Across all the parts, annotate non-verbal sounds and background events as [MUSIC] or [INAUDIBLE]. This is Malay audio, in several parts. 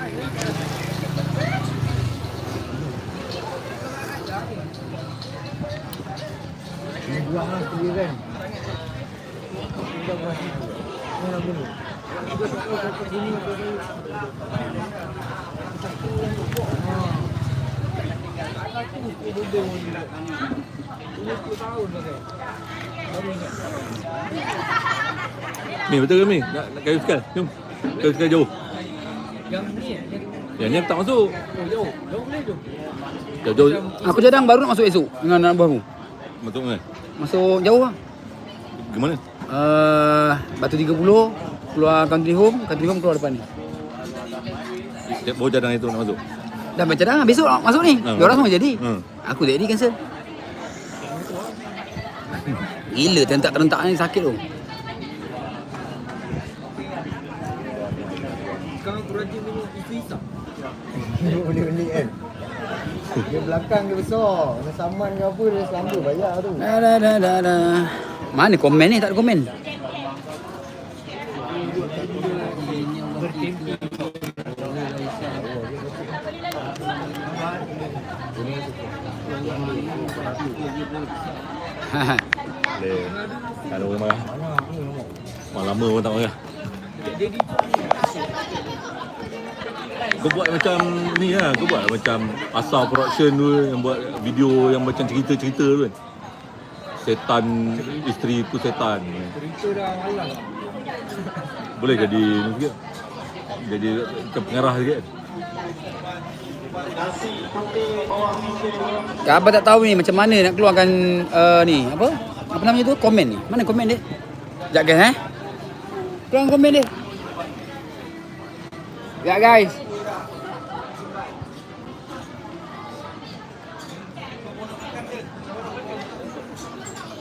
Ini buang lah sendiri kan. Kita buang sini. Ini nak bunuh. Ni betul ke ni? Nak, nak kayu sekal? Jom. Kayu sekal jauh. Yang ni yang Yang ni tak masuk. oh, jauh. Jauh boleh tu. Jauh jauh. Aku cadang baru nak masuk esok dengan anak buahku. Masuk mana? Masuk jauh lah. Ke mana? Uh, Batu 30 keluar country home, country home keluar depan ni. Cik bawah cadang itu nak masuk. Dah baca dah besok nak masuk ni. Ha. Dia orang semua jadi. Ha. Aku jadi cancel. Gila terentak-terentak ni sakit tu. Rajin minum isu hisap. beli kan. Dia belakang dia besar. Nak saman ke apa dia selamba bayar tu. Da da da da da. Mana komen ni? Tak ada komen. Boleh. Ni nombor. Malam lama pun tak marah. Kau buat macam ni lah. Kau buat macam asal production tu yang buat video yang macam cerita-cerita tu kan. Setan, isteri ku setan. Cerita dah malas. Boleh jadi ni sikit. Jadi macam pengarah sikit kan. Tak tahu ni macam mana nak keluarkan uh, ni apa? Apa namanya tu? Komen ni. Mana komen dia? Sekejap guys eh. Keluarkan komen dia. Sekejap guys.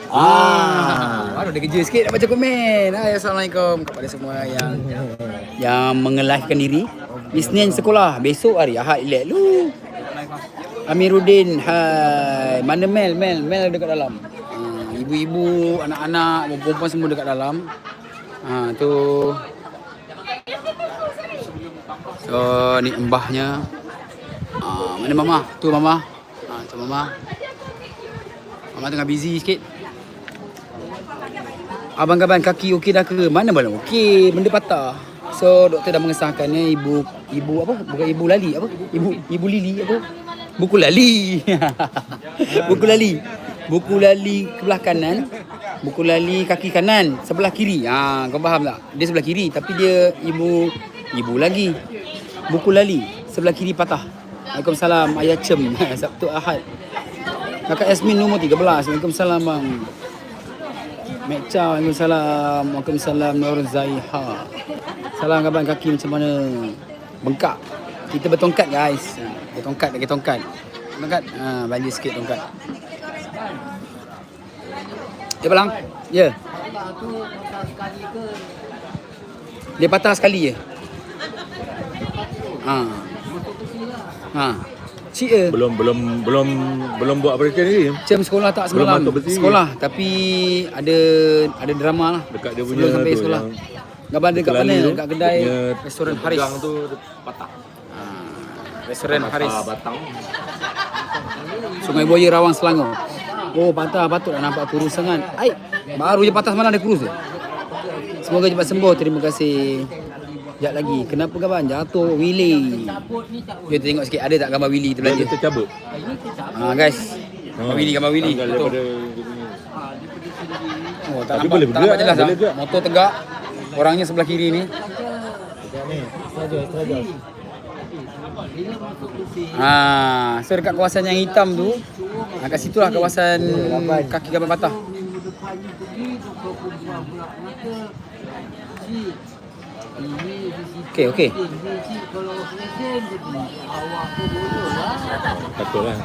Ah, baru ada kerja sikit nak baca komen. Hai, Assalamualaikum kepada semua yang yang mengelahkan diri. Isnin sekolah, besok hari Ahad relax lu. Amiruddin, hai. Mana Mel? Mel, Mel dekat dalam. Ha, ibu-ibu, anak-anak, perempuan semua dekat dalam. Ha, tu. So, ni embahnya. Ha, mana mama? Tu mama. Ha, tu mama. Mama tengah busy sikit. Abang Gaban kaki okey dah ke? Mana belum okey? Benda patah. So doktor dah mengesahkannya ibu ibu apa? Bukan ibu Lali apa? Ibu ibu Lili apa? Buku Lali. [LAUGHS] buku Lali. Buku Lali sebelah kanan. Buku Lali kaki kanan sebelah kiri. Ha, kau faham tak? Dia sebelah kiri tapi dia ibu ibu lagi. Buku Lali sebelah kiri patah. Waalaikumsalam Ayah Cem [LAUGHS] Sabtu Ahad. Kakak Yasmin nombor 13. Waalaikumsalam bang. Mek Chow, Waalaikumsalam. Waalaikumsalam Nur Zaiha. Salam kabar kaki macam mana? Bengkak. Kita bertongkat guys. Bertongkat lagi tongkat. Tongkat. Ha, banjir sikit tongkat. Ya Balang? Ya. Dia patah sekali je. Ha. Ha. Cik eh. Belum belum belum belum buat operation lagi. Jam sekolah tak semalam. Sekolah tapi ada ada drama lah. Dekat dia punya Sebelum sampai tu sekolah. Gambar dekat mana? Dekat kedai dia restoran Haris. pegang tu dia patah. Ha, restoran Haris. Batang. Sungai Buaya Rawang Selangor. Oh patah patut dah nampak kurus sangat. Ai, baru je patah semalam dia kurus je. Semoga cepat sembuh. Terima kasih. Sekejap lagi. Kenapa kawan? Jatuh Willy. Kita tengok sikit ada tak gambar Willy Dia terbelanja. kita cabut. Ha guys. Gambar Willy, gambar Willy. Betul. daripada punya. Oh, tak Tapi nampak, boleh tak nampak jelas boleh lah. Motor tegak. Orangnya sebelah kiri ni. Ha, so dekat kawasan yang hitam tu, ha, kat situ lah kawasan kaki gaban patah. Okey, okey. Betul lah.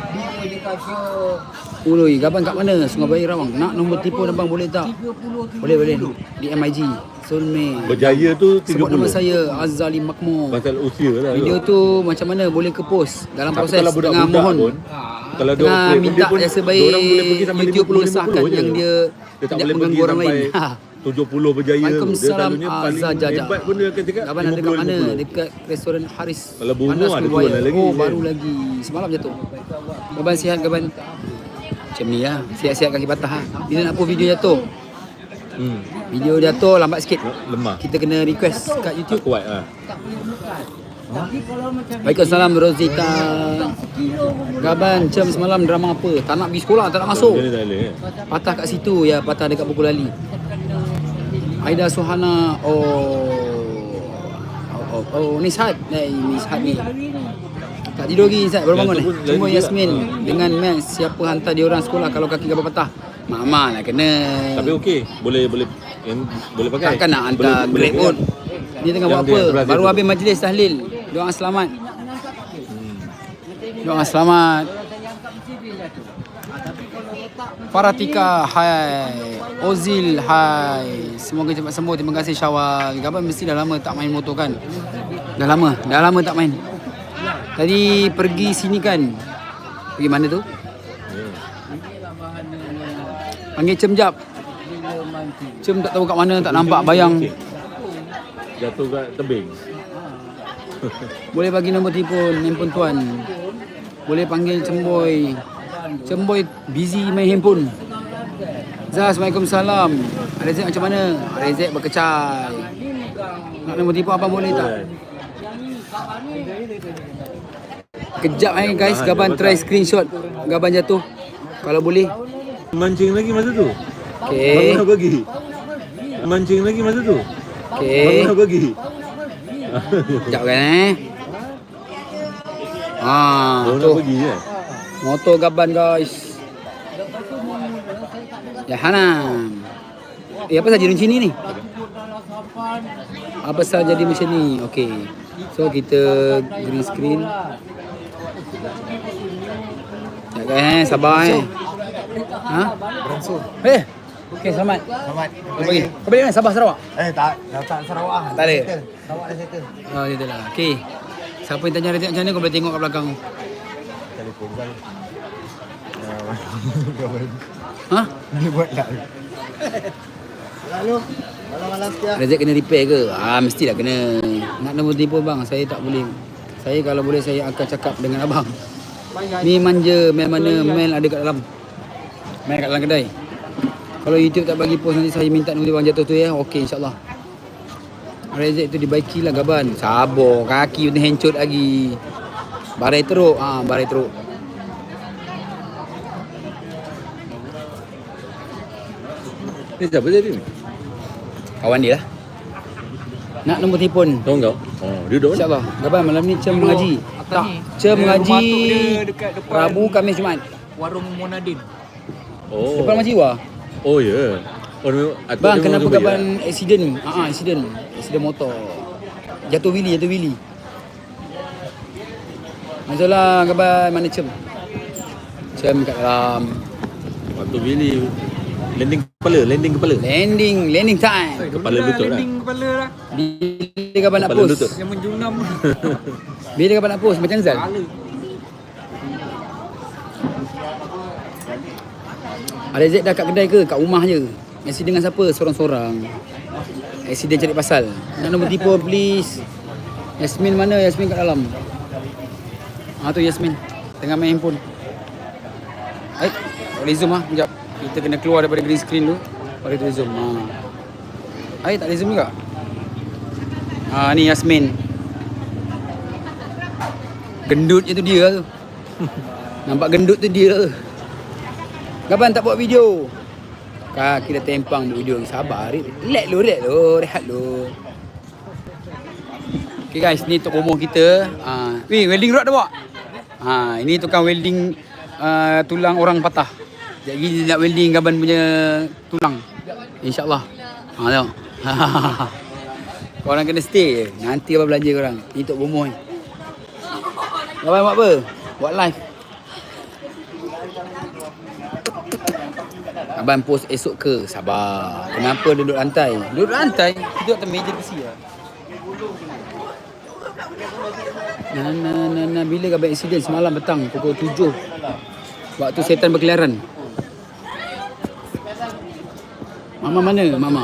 Uloi, gaban kat mana? Sungai Bayi Rawang. Nak nombor telefon abang boleh tak? Boleh, boleh. Di MIG. Sulme. Berjaya tu Sebut nama 30. saya Azali Makmur. Pasal usia lah. Video tu macam mana boleh ke post dalam Tapi proses kalau tengah budak-budak mohon. pun, kalau dia Tengah minta pun, jasa baik YouTube 50, mengesahkan 50 je. yang dia, Dia tak tidak boleh mengganggu pergi orang lain. [LAUGHS] sampai Ha. 70 berjaya tu. Dia selalunya paling Azhar Jaja. hebat pun dia akan cakap Gaban ada kat 50, mana? 50. Dekat restoran Haris. Kalau Panas ada turun lagi, Oh, baru lagi. Semalam jatuh. Gaban sihat, Gaban. Macam ni lah. Sihat-sihat kaki patah lah. Bila nak post video jatuh. Hmm. Video jatuh lambat sikit. Lemah. Kita kena request kat YouTube. Tak kuat lah. Waalaikumsalam Rosita. Gaban, macam semalam drama apa? Tak nak pergi sekolah, tak nak masuk. Eh. Patah kat situ ya, patah dekat buku lali. Aida Suhana oh oh, oh, oh ni. Eh, ni Sat ni. Tak tidur lagi Sat, baru bangun eh. Cuma lain Yasmin juga. dengan Max siapa hantar dia orang sekolah kalau kaki gaban patah. Mama lah kena. Tapi okey, boleh boleh yang boleh pakai. Takkan nak hantar Boleh- grab boleh pun. Dia tengah Yang buat dia apa? Baru habis majlis tahlil. Doa selamat. Doa selamat. Faratika, hai. Ozil, hai. Semoga cepat sembuh. Terima kasih Syawal. Gaban mesti dah lama tak main motor kan? Dah lama, dah lama tak main. Tadi pergi sini kan? Pergi mana tu? Panggil Cem jap. Cem tak tahu kat mana, tak nampak bayang. Jatuh kat tebing. Boleh bagi nombor telefon handphone tuan. Boleh panggil Cemboy. Cemboy busy main handphone. Zaz, Waalaikumsalam. Rezek macam mana? Rezek berkecai. Nak nombor telefon apa boleh tak? Kejap eh guys, Gaban try screenshot Gaban jatuh. Kalau boleh. Mancing lagi masa tu. Okay. Nak bagi. Mancing lagi masa tu. Okay. Nak bagi. Sekejap kan eh. Ah, Baru nak tu. bagi je. Motor gaban guys. Ya Hanam. Eh apa saja macam ni ni? Apa saja jadi macam ni? Okey. So kita green screen. Ya eh, sabar eh. Ha? Berangsur. Eh. Okey selamat. Selamat. Kau pergi. Kau balik mana? Sabar Sarawak. Eh tak, dah tak Sarawak. ah. Tak ada? Sarawak dah settle. Oh gitu lah. Okey. Siapa yang tanya Razak macam mana kau boleh tengok kat belakang. Telefon kan. [LAUGHS] Ha? Ni buat tak. Lalu malam-malam setiap Razak kena repair ke? Ah mestilah kena. Nak nombor telefon bang, saya tak boleh. Saya kalau boleh saya akan cakap dengan abang. Ni manja mail mana mail ada kat dalam. Mail kat dalam kedai. Kalau YouTube tak bagi post nanti saya minta nombor bang jatuh tu ya. Okey insya-Allah. Razak tu dibaiki lah gaban. Sabar, kaki pun hencut lagi. Barai teruk. Ah, barai teruk. Ni siapa jadi ni? Kawan dia lah. Nak nombor telefon. Tahu kau? Oh, dia duduk? InsyaAllah. Gaban malam ni Cem mengaji. Tak. Cem mengaji Rabu, Khamis, Jumaat. warung Monadin. Oh. Depan Masjid Wah. Oh ya. Yeah. Oh, Bang, dia kenapa Gaban Dubai, accident? Ah, ah, accident. Accident motor. Jatuh wili, jatuh wili. Masalah Gaban mana Cem? Cem kat dalam. Waktu Billy landing kepala, landing kepala. landing, landing time. Kepala lutut lah. landing kepala lah. Bila Gaban nak post? lutut. Yang menjunam. [LAUGHS] Bila Gaban nak post? Macam Zal? Kepala. Ada Zaid dah kat kedai ke? Kat rumah je. Accident dengan siapa? Seorang-seorang. Accident cari pasal. Nak nombor telefon please. Yasmin mana? Yasmin kat dalam. Ah tu Yasmin. Tengah main handphone. Eh, boleh zoom ah. Sekejap. Kita kena keluar daripada green screen tu. Baru kita zoom. Ha. Eh, tak boleh zoom juga. Ah ni Yasmin. Gendut je tu dia tu. [LAUGHS] Nampak gendut tu dia. Kapan tak buat video? Kaki dah tempang buat video. Sabar. Relax lu, relax lu. Rehat lu. Okay guys, ni tok bomoh kita. Ah, weh, welding rod dah bawa? Ha, ini tukang welding uh, tulang orang patah. Lagi dia nak welding gaban punya tulang. InsyaAllah. Ha, tengok. [LAUGHS] korang kena stay je. Nanti abang belanja korang. Ni tok bomoh ni. Abang buat apa? Buat live. Abang post esok ke? Sabar. Kenapa duduk lantai? Duduk lantai? Duduk atas meja besi lah. Nah, nah, nah, nah. Bila abang accident semalam petang pukul 7. Waktu setan berkeliaran. Mama mana? Mama.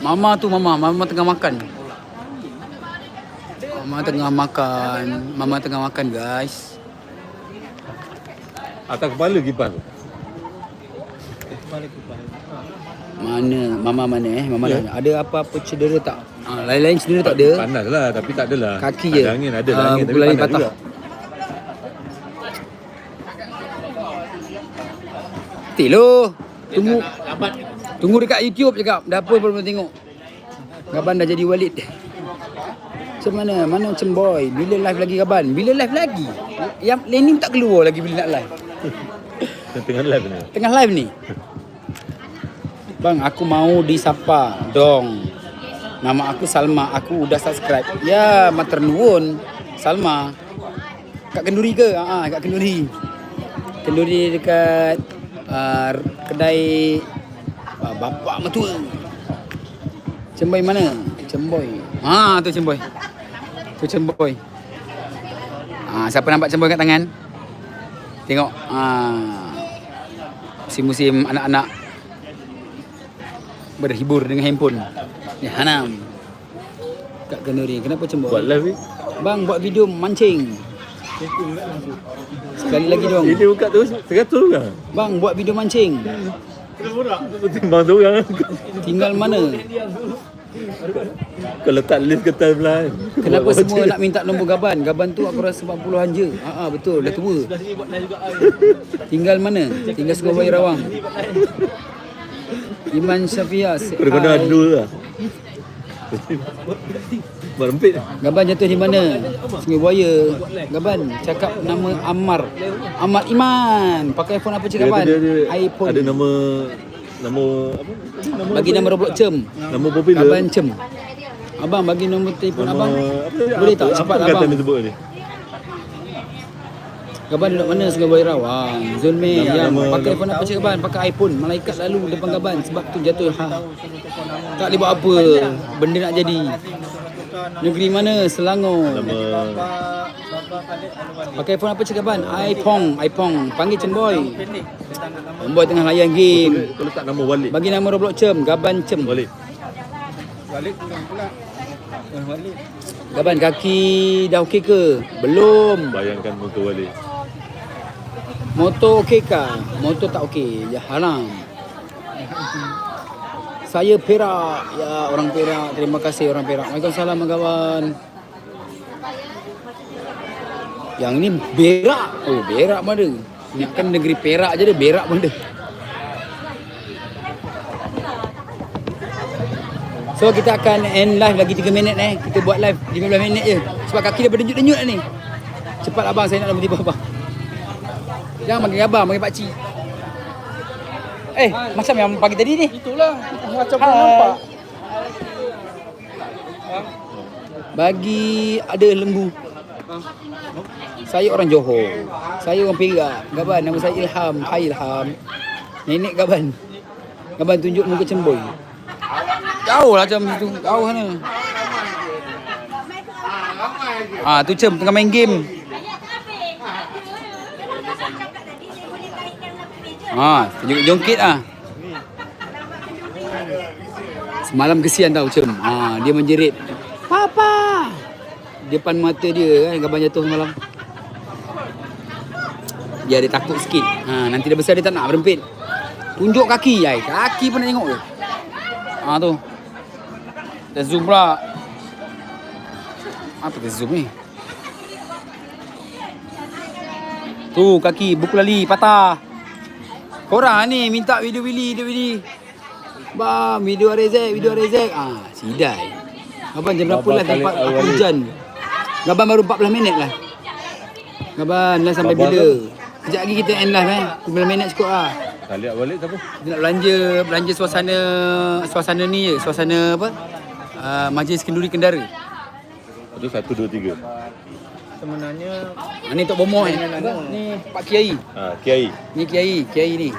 Mama tu mama, mama tengah makan. Mama tengah makan. Mama tengah makan, guys. Atas kepala kipas tu. Mana? Mama mana eh? Mama yeah. ada apa-apa cedera tak? Ha, lain-lain cedera tak ada. Panas lah tapi tak adalah. Kaki ada je. angin, ada Ah, angin tapi panas patah. juga. Tilo. Tunggu. Tunggu dekat YouTube cakap. Dah apa belum tengok. Gaban dah jadi walid. Macam mana? Mana macam boy? Bila live lagi Gaban? Bila live lagi? Yang Lenin tak keluar lagi bila nak live. Tengah live ni. Tengah live ni. Bang, aku mau disapa. Dong. Nama aku Salma. Aku udah subscribe. Ya, mater nuwun. Salma. Kat Kenduri ke? Ha, kat Kenduri. Kenduri dekat uh, kedai uh, bapak mertua. Cemboy mana? Cemboy. Ha, tu Cemboy. Tu Cemboy. Ha, siapa nampak Cemboy kat tangan? Tengok. Ha, musim-musim anak-anak berhibur dengan handphone. Ya, Hanam. Kat Kenduri. Kenapa Cemboy? Buat live ni. Bang buat video mancing. Sekali lagi dong. Ini buka tu 100 kan. Bang buat video mancing. Timbang tu orang. Tinggal mana? Kau letak list ke timeline. Kenapa semua nak minta nombor Gaban? Gaban tu aku rasa 40-an je. Ha ah, betul, dah tua. Tinggal mana? Tinggal Sukabaya Rawang. Iman Syafias. Kena-kena dua lah. Buat rempit. Gaban jatuh di mana? Sungai Buaya. Gaban cakap nama Ammar. Ammar Iman. Pakai iPhone apa cakap Gaban? IPhone. Ada nama nama apa? Nama Bagi nama Roblox Cem. nama popular. Gaban Cem. Abang bagi nombor telefon Nama abang. apa, Boleh apa, tak apa cepat kata abang? dia sebut ni? Gaban duduk mana Sungai Buaya Rawang. Zulmi Nama- yang nama- pakai iPhone apa cakap Gaban? Pakai iPhone. Malaikat lalu depan Gaban sebab tu jatuh. Ha. Tak boleh buat apa. Benda nak jadi. Negeri mana? Selangor. Nama Pakai iPhone apa cakap Gaban? iPhone. iPhone. Panggil Cemboy. Cemboy tengah layan game. kau letak nama Walid. Bagi nama Roblox Cem. Gaban Cem. Walid. Gaban kaki dah okey ke? Belum. Bayangkan muka Walid. Motor okey ke? Motor tak okey. Ya haram. Saya Perak. Ya orang Perak. Terima kasih orang Perak. Waalaikumsalam kawan. Yang ni berak. Oh berak mana? Ingatkan negeri Perak je dia berak mana? So kita akan end live lagi 3 minit eh. Kita buat live 15 minit je. Sebab kaki dah berdenyut-denyut ni. Cepat abang saya nak nombor tiba abang. Jangan bagi abang, bagi pakcik. Eh, macam yang pagi tadi ni. Itulah macam Hai. nampak. Bagi ada lembu. Saya orang Johor. Saya orang Perak. Gaban, nama saya Ilham. Hai Ilham. Nenek Gaban. Gaban tunjuk muka cemboy. Jauh lah macam tu. Jauh sana. Ah, tu cem tengah main game. Ha, tunjuk jongkit ah. Semalam kesian tau Cem. Ha, dia menjerit. Papa. Depan mata dia kan gambar jatuh semalam. Dia ada takut sikit. Ha, nanti dah besar dia tak nak berempit. Tunjuk kaki ai. Kaki pun nak tengok ke? Ha tu. Dah zoom pula. Apa ke zoom ni? Tu kaki buku lali patah. Korang ni minta video Willy, video Willy. Bang, video Rezek, video Rezek. Ah, sidai. Abang jam berapa lah tempat aku hujan. Gaban baru 14 minit lah. Gaban lah sampai Abang bila? tu? Sekejap lagi kita end live eh. 15 minit cukup lah. Tak lihat Walid tak apa? Kita nak belanja belanja suasana suasana ni je, suasana apa? Uh, Majlis Kenduri Kendara. Itu satu, dua, tiga. Sebenarnya Ha, ni Tok Bomoh eh. Ni Pak Kiai. Ha, Kiai. Ni Kiai, Kiai ni.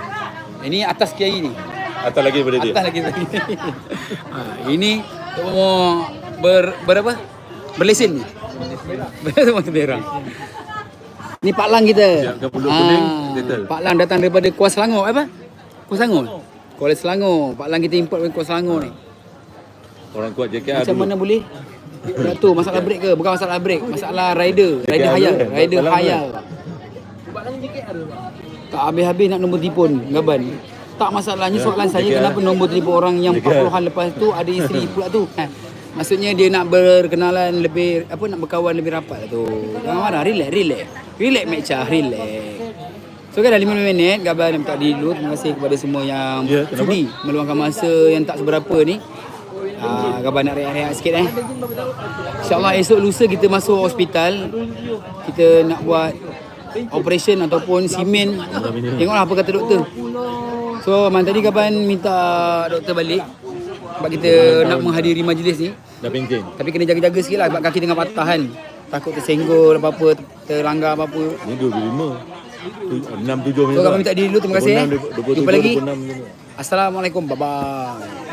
Ini atas Kiai ni. Atas lagi daripada dia. Atas lagi tadi. [LAUGHS] ha, ini Bomoh ber, ber apa? Berlesen ni. Berlesen [LAUGHS] motor merah. Ni Pak Lang kita. Siapkan pulut kuning, settle. Pak Lang datang daripada Kuala Selangor apa? Kuala Selangor. Kuala Selangor. Pak Lang kita import dari Kuala Selangor ni. Orang kuat JKR Macam dulu. mana boleh? Tak tu masalah break ke? Bukan masalah break, masalah rider, rider JKR hayal, dulu, rider Pak Lang hayal. Tak habis-habis nak nombor telefon Gaban. Tak masalahnya soalan saya JKR. kenapa nombor telefon orang yang JKR. 40-an lepas tu ada isteri pula tu. Ha. Maksudnya dia nak berkenalan lebih apa nak berkawan lebih rapat tu. Jangan marah, relax, relax. Relax Mecah, relax. So kan dah 5 minit Gaban minta dulu Terima kasih kepada semua yang Ya, kenapa? sudi meluangkan masa yang tak seberapa ni. Ah, Gaban nak rehat-rehat sikit eh. InsyaAllah esok lusa kita masuk hospital. Kita nak buat operation ataupun simen. Tengoklah apa kata doktor. So man tadi kapan minta doktor balik sebab kita nak menghadiri majlis ni. Dah pencen. Tapi kena jaga-jaga sikit lah sebab kaki tengah patah kan. Takut tersenggol apa-apa, terlanggar apa-apa. Ni 25. Tu- 6 7 So kapan minta diri dulu terima kasih eh. 26, 27, Jumpa lagi. 26. Assalamualaikum. Bye bye.